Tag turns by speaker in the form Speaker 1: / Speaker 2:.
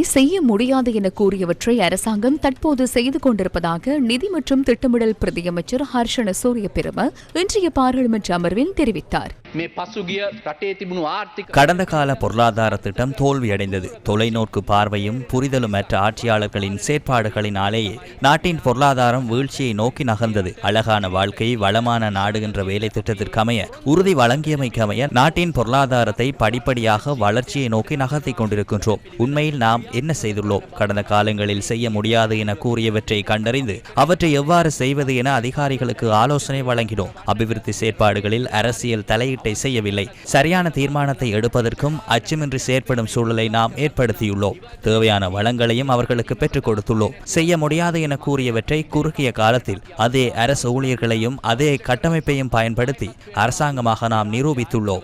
Speaker 1: செய்ய முடியாது என கூறியவற்றை அரசாங்கம் தற்போது செய்து கொண்டிருப்பதாக நிதி மற்றும் திட்டமிடல் பிரதியமைச்சர் ஹர்ஷன சூரியபிரம இன்றைய பாராளுமன்ற அமர்வில் தெரிவித்தார்.
Speaker 2: මේ පසුගිය රටේ තිබුණු ආර්ථික
Speaker 3: கடந்த கால பொருளாதார திட்டம் தோல்வியடைந்தது தொலைநோக்கு பார்வையும் புரிதலுமற்ற ஆட்சியாளர்களின் செயற்பாடுகளினாலேயே நாட்டின் பொருளாதாரம் வீழ்ச்சியை நோக்கி நகர்ந்தது அழகான வாழ்க்கை வளமான நாடு என்ற வேலை திட்டத்திற்கமைய உறுதி வழங்கியமைக்கமைய நாட்டின் பொருளாதாரத்தை படிப்படியாக வளர்ச்சியை நோக்கி நகர்த்திக் கொண்டிருக்கின்றோம் உண்மையில் நாம் என்ன செய்துள்ளோம் கடந்த காலங்களில் செய்ய முடியாது என கூறியவற்றை கண்டறிந்து அவற்றை எவ்வாறு செய்வது என அதிகாரிகளுக்கு ஆலோசனை வழங்கினோம் அபிவிருத்தி செயற்பாடுகளில் அரசியல் தலையீட்டை ஏற்பாட்டை செய்யவில்லை. சரியான தீர்மானத்தை எடுப்பதற்கும் அச்சமின்றி செயற்படும் சூழலை நாம் ஏற்படுத்தியுள்ளோம். தேவையான வளங்களையும் அவர்களுக்கு பெற்றுக் கொடுத்துள்ளோம். செய்ய முடியாது என கூறியவற்றை குறுகிய காலத்தில் அதே அரசு ஊழியர்களையும் அதே கட்டமைப்பையும் பயன்படுத்தி அரசாங்கமாக நாம் நிரூபித்துள்ளோம்.